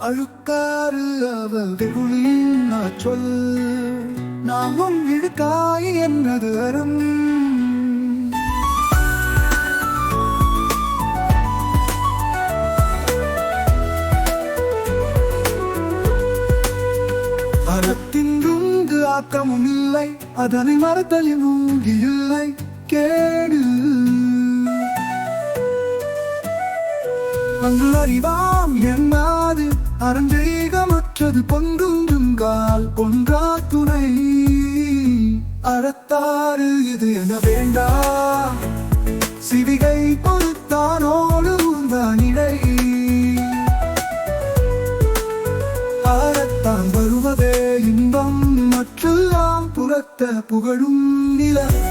அழுக்காறு அவள் வெகுளின் சொல் நாமும் இழுக்காய் என்னது அரும்? அறத்தின் ஆக்கமும் இல்லை அதனை மறத்தலின் உங்கு இல்லை கேடு. அங்கு அறிவாம் என்னாது அரஞ்செய்கமற்றது பொங்குங்கால் பொன்றா துணை. அறத்தாறு இது என வேண்டா. சிவிகை பொறுத்தானோடு உந்தானிடை அறத்தான் வருவதே இன்பம் மற்றெல்லாம் புறத்த புகழும் நிலம்